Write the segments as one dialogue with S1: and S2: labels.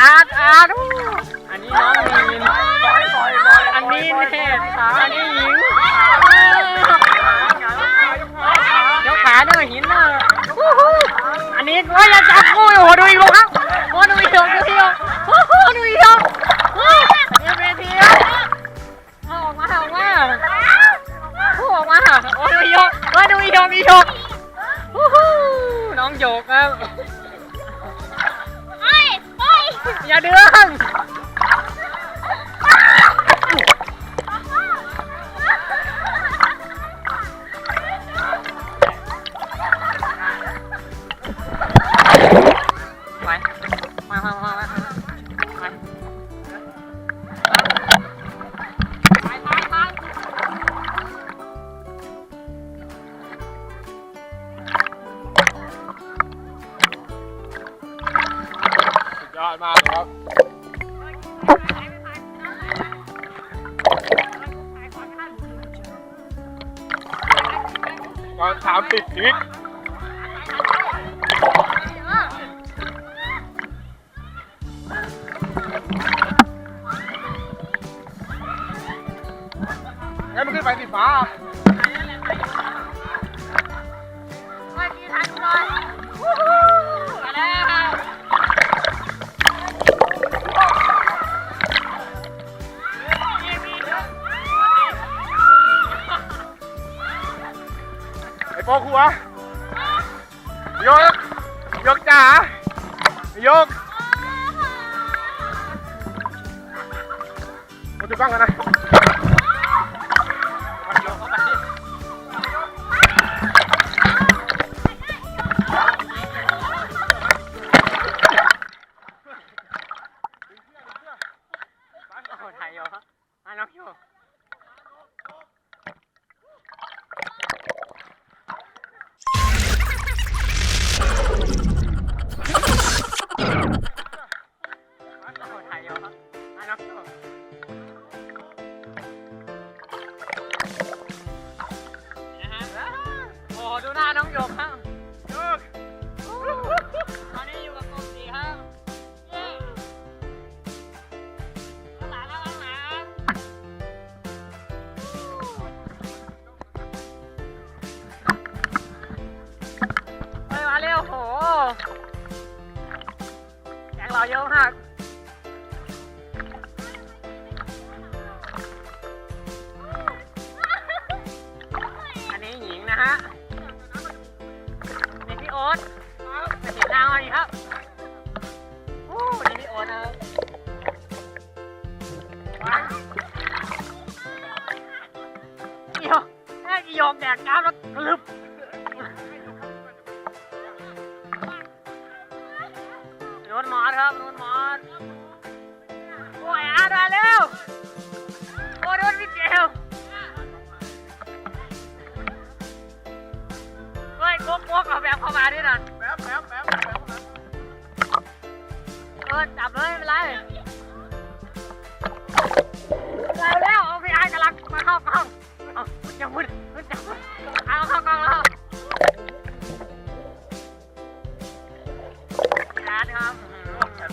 S1: อาร์ตอาร์
S2: ต
S1: อันนี้น้องมีนอันนี้เน่อันนี้หญิง
S3: เดี๋ยวขาเด้อหินเด้ออันนี้โอ้ยอย่า
S1: จับกูโอ้โหดูอีกแล้ว
S3: โอ้ดูอีกแล้วดูอีกแล้วโอ้โหดูอีกแล้วเนี่ยเว
S1: ทีออกมาออกมาออกมาโอ้ดูอีกแล้วโอ้ดูอีกแล้วมีโยกน้องโยกครับ อ
S3: ย่า
S1: เดือง ติดชีวิตงั้นมันขึ้นไปสีฟ้าไปที่ทันก่อน กหัว ยก ยกจ๋ายกมาดูกล้องกันนะ แกงเราเยอะมากอันนี้หญิงนะฮะนี่พี่โอ๊ตไปเห็นหน้ามาอีกครับโอ้นี่พี่โอ๊ตนะครับว้าวเดี๋ยวแค่กี่ยอมแดกน้ำแล้วกลึบ ครับโดนมอสโอ้ยอาร์ตมาเร็วโอ้โดนพี่เจลเฮ้ยกุ๊กกุ๊กเอาแบบเข้ามาด้วยนะ
S3: แป๊บแป๊บแป๊บแป๊บแป๊บ
S1: เออจับเลยไม่เป็นไรเราแล้วเอาพี่ไอ้กำลังมาเข้ากล้อง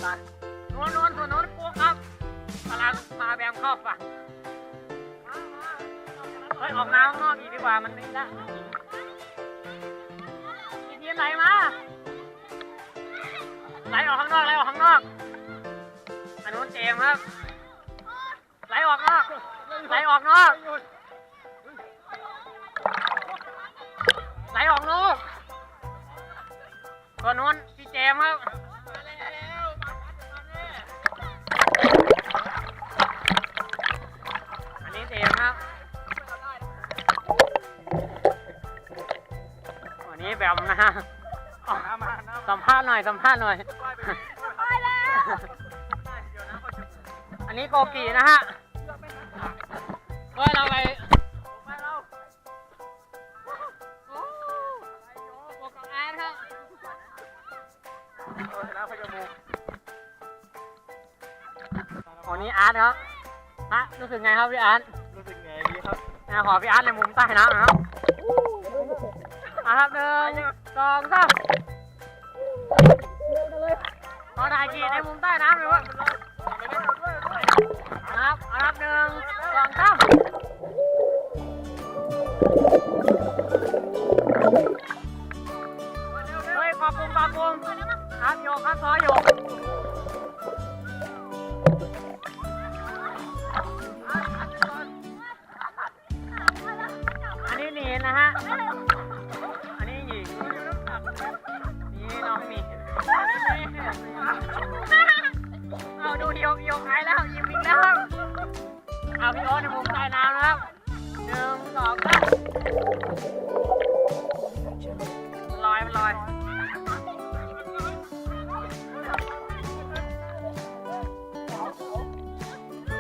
S1: หือนปะโน้นโน้นส่วนโน้นปุ๊กครับกำลังพาแบมเข้าฝั่งเฮ้ยออกมาข้างนอกอีกดีกว่ามันนี่ละอีกทีไหลมาไหลออกข้างนอกไหลออกข้างนอกอันนู้นเจมครับไหลออกนอกไหลออกนอกไหลออกนอกตัวนู้นพี่เจมครับ วันนี้แบบนะฮะอ๋อสัมภาษณ์หน่อยสัมภาษณ์หน่อยอันนี้โกกีนะฮะเฮ้ยเราไปโอ้โกกบแอดครับโอ้นี่อาร์ตครับฮะรู้สึกไงครับพี่อาร์ต
S3: รู้สึกไงดีครับ
S1: นะขอพี่อาร์ตในมุมใต้น้ำหนะครับ อะครับหนึ่งสองสามขอถ่ายกีในมุมใต้น้ำเลยวะครับเอาครับหนึ่งสองสาม องหมีเอาดูยกยกหายแล้วยิ้มอีกแล้วเอาพี่โอ๊ตในมุมใต้น้ำนะครับหนึ่งสองสามลอยมันลอย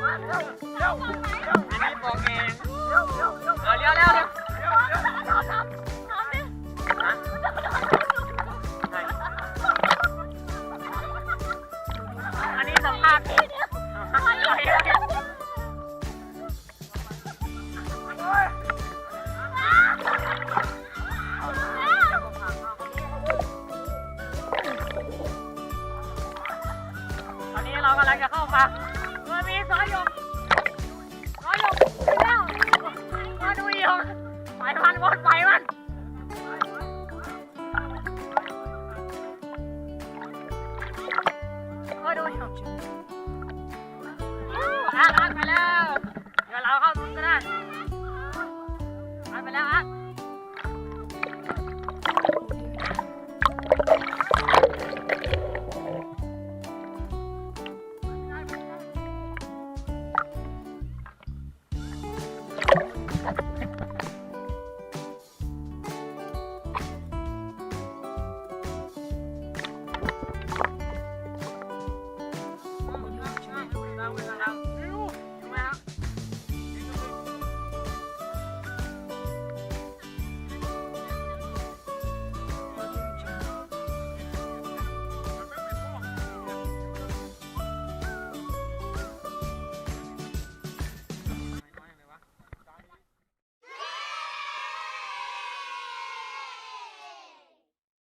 S1: อันนี้บอกเองเอาเร็วเร็วเร็ว 啊